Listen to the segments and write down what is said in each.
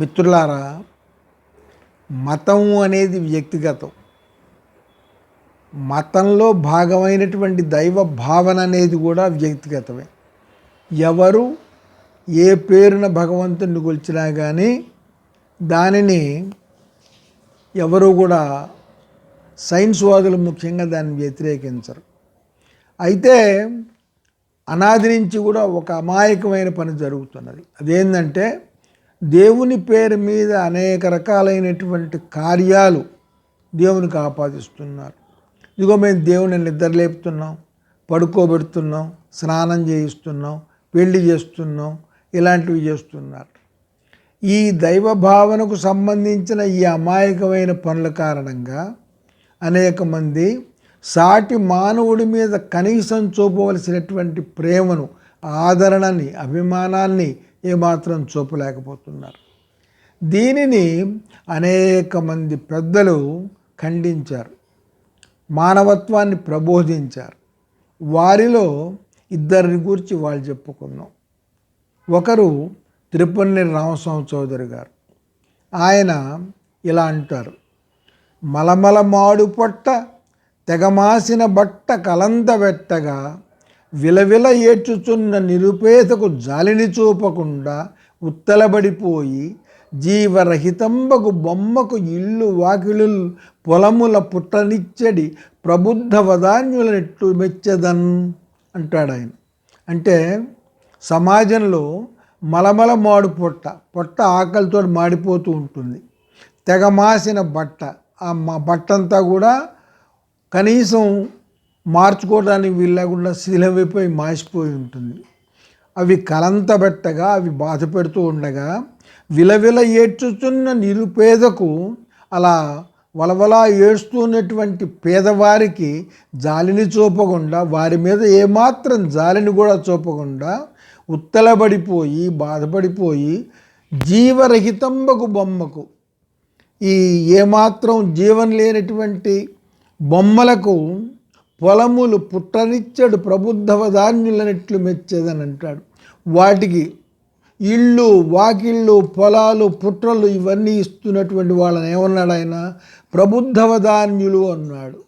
మిత్రులారా మతం అనేది వ్యక్తిగతం. మతంలో భాగమైనటువంటి దైవ భావన అనేది కూడా వ్యక్తిగతమే. ఎవరు ఏ పేరున భగవంతుని కొలిచినా కానీ దానిని ఎవరు కూడా సైన్స్ వాదులు ముఖ్యంగా దాన్ని వ్యతిరేకించరు. అయితే అనాది నుంచి కూడా ఒక అమాయకమైన పని జరుగుతున్నది. అదేంటంటే దేవుని పేరు మీద అనేక రకాలైనటువంటి కార్యాలు దేవునికి ఆపాదిస్తున్నారు ఇదిగో మేము దేవుని నిద్ర లేపుతున్నాం పడుకోబెడుతున్నాం స్నానం చేయిస్తున్నాం పెళ్ళి చేస్తున్నాం ఇలాంటివి చేస్తున్నారు. ఈ దైవ భావనకు సంబంధించిన ఈ అమాయకమైన పనుల కారణంగా అనేక మంది సాటి మానవుడి మీద కనీసం చూపవలసినటువంటి ప్రేమను ఆదరణని అభిమానాన్ని ఏమాత్రం చూపలేకపోతున్నారు. దీనిని అనేక మంది పెద్దలు ఖండించారు. మానవత్వాన్ని ప్రబోధించారు. వారిలో ఇద్దరిని గురించి వాళ్ళు చెప్పుకున్నాం. ఒకరు తిరుపల్లి రామస్వామి చౌదరి గారు. ఆయన ఇలా అంటారు మలమల మాడు పొట్ట తెగమాసిన బట్ట కలంతబెట్టగా విలవిల ఏడ్చుచున్న నిరుపేదకు జాలిని చూపకుండా ఉత్తలబడిపోయి జీవరహితంబకు బొమ్మకు ఇల్లు వాకిలు పొలముల పుట్టనిచ్చడి ప్రబుద్ధ వదాన్యులనెట్టు మెచ్చదన్ అంటాడు ఆయన. అంటే సమాజంలో మలమల మాడు పొట్ట పొట్ట ఆకలితో మాడిపోతూ ఉంటుంది. తెగమాసిన బట్ట ఆ మా బట్టంతా కూడా కనీసం మార్చుకోవడానికి వీల్లేకుండా శిలమైపోయి మాసిపోయి ఉంటుంది. అవి కలంతబెట్టగా అవి బాధ పెడుతూ ఉండగా విలవిల ఏడ్చుతున్న నిరుపేదకు అలా వలవలా ఏడుస్తున్నటువంటి పేదవారికి జాలిని చూపకుండా వారి మీద ఏమాత్రం జాలిని కూడా చూపకుండా ఉత్తలబడిపోయి బాధపడిపోయి జీవరహితంబకు బొమ్మకు ఈ ఏమాత్రం జీవం లేనటువంటి బొమ్మలకు పొలములు పుట్టనిచ్చడు ప్రబుద్ధవధాన్యులనిట్లు మెచ్చేదని అంటాడు. వాటికి ఇళ్ళు వాకిళ్ళు పొలాలు పుట్రలు ఇవన్నీ ఇస్తున్నటువంటి వాళ్ళని ఏమన్నాడు ఆయన? ప్రబుద్ధవ ధాన్యులు అన్నాడు.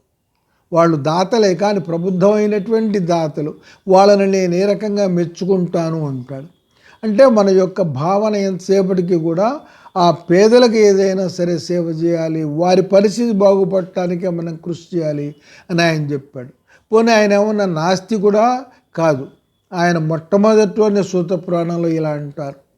వాళ్ళు దాతలే కానీ ప్రబుద్ధమైనటువంటి దాతలు. వాళ్ళని నేను ఏ రకంగా మెచ్చుకుంటాను అంటాడు. అంటే మన యొక్క భావన ఎంతసేపటికి కూడా ఆ పేదలకు ఏదైనా సరే సేవ చేయాలి వారి పరిస్థితి బాగుపడటానికే మనం కృషి చేయాలి అని ఆయన చెప్పాడు. పోనీ ఆయన ఏమన్నా నాస్తి కూడా కాదు. ఆయన మొట్టమొదటిలోనే సూత పురాణంలో ఇలా అంటారు.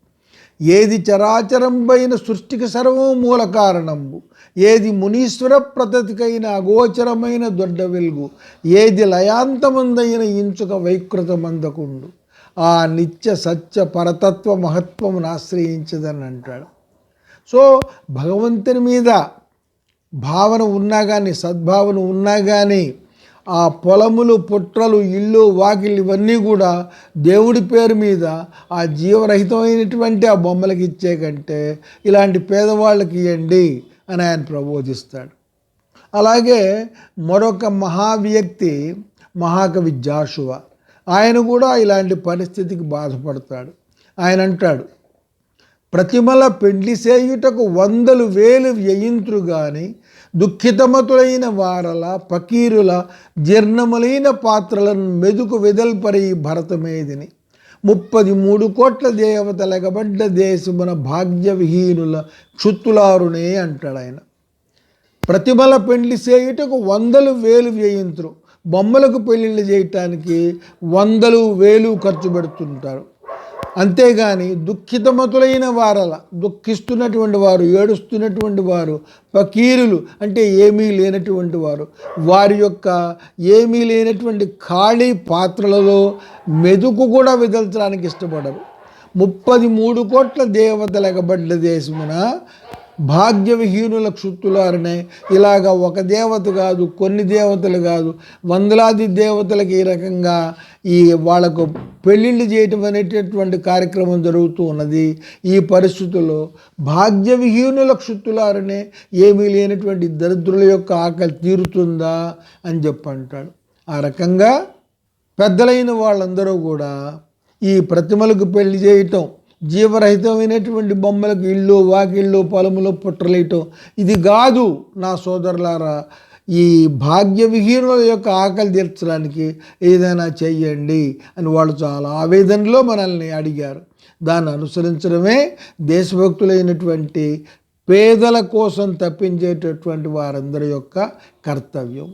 ఏది చరాచరంపైన సృష్టికి సర్వం మూల కారణంబు ఏది మునీశ్వర ప్రతతికైన అగోచరమైన దొడ్డ వెలుగు ఏది లయాంతమందైన ఇంచుక వైకృతమందకుండు. ఆ నిత్య సత్య పరతత్వ మహత్వమును ఆశ్రయించదని అంటాడు. సో భగవంతుని మీద భావన ఉన్నా కానీ సద్భావన ఉన్నా కానీ ఆ పొలములు పుట్రలు ఇల్లు వాకిళ్ళు ఇవన్నీ కూడా దేవుడి పేరు మీద ఆ జీవరహితమైనటువంటి ఆ బొమ్మలకి ఇచ్చే కంటే ఇలాంటి పేదవాళ్ళకి ఇవ్వండి అని ఆయన ప్రబోధిస్తాడు. అలాగే మరొక మహావ్యక్తి మహాకవి జాషువా. ఆయన కూడా ఇలాంటి పరిస్థితికి బాధపడతాడు. ఆయన అంటాడు ప్రతిమల పెండ్లి చేయుటకు వందలు వేలు వ్యయింతురు గాని దుఃఖితమతులైన వారల పకీరుల జీర్ణములైన పాత్రలను మెదుకు వెదల్పరి భరతమేదిని. ముప్పది మూడు కోట్ల దేవతలగబడ్డ దేశమున భాగ్యవిహీనుల క్షుత్తులారునే అంటాడు ఆయన ప్రతిమల పెండ్లి చేయుటకు వందలు వేలు వ్యయింతురు. బొమ్మలకు పెళ్ళిళ్ళు చేయటానికి వందలు వేలు ఖర్చు పెడుతుంటారు. అంతేగాని దుఃఖితమతులైన వారల దుఃఖిస్తున్నటువంటి వారు ఏడుస్తున్నటువంటి వారు ఫకీరులు అంటే ఏమీ లేనటువంటి వారు వారి యొక్క ఏమీ లేనటువంటి ఖాళీ పాత్రలలో మెదుకు కూడా విదల్చడానికి ఇష్టపడరు. ముప్పది మూడు కోట్ల దేవతలు ఎగబడ్డ దేశమున భాగ్యవిహీనుల క్షుత్తులారనే ఇలాగ ఒక దేవత కాదు కొన్ని దేవతలు కాదు వందలాది దేవతలకు ఈ రకంగా ఈ వాళ్ళకు పెళ్ళిళ్ళు చేయటం అనేటటువంటి కార్యక్రమం జరుగుతూ ఉన్నది. ఈ పరిస్థితుల్లో భాగ్యవిహీనుల క్షుత్తులారనే ఏమీ లేనటువంటి దరిద్రుల యొక్క ఆకలి తీరుతుందా అని చెప్పంటాడు. ఆ రకంగా పెద్దలైన వాళ్ళందరూ కూడా ఈ ప్రతిమలకు పెళ్ళి చేయటం జీవరహితమైనటువంటి బొమ్మలకు ఇళ్ళు వాకిళ్ళు పొలములు పుట్టలేయటం ఇది కాదు నా సోదరులారా ఈ భాగ్య విహీనుల యొక్క ఆకలి తీర్చడానికి ఏదైనా చెయ్యండి అని వాళ్ళు చాలా ఆవేదనలో మనల్ని అడిగారు. దాన్ని అనుసరించడమే దేశభక్తులైనటువంటి పేదల కోసం తప్పించేటటువంటి వారందరి యొక్క కర్తవ్యం.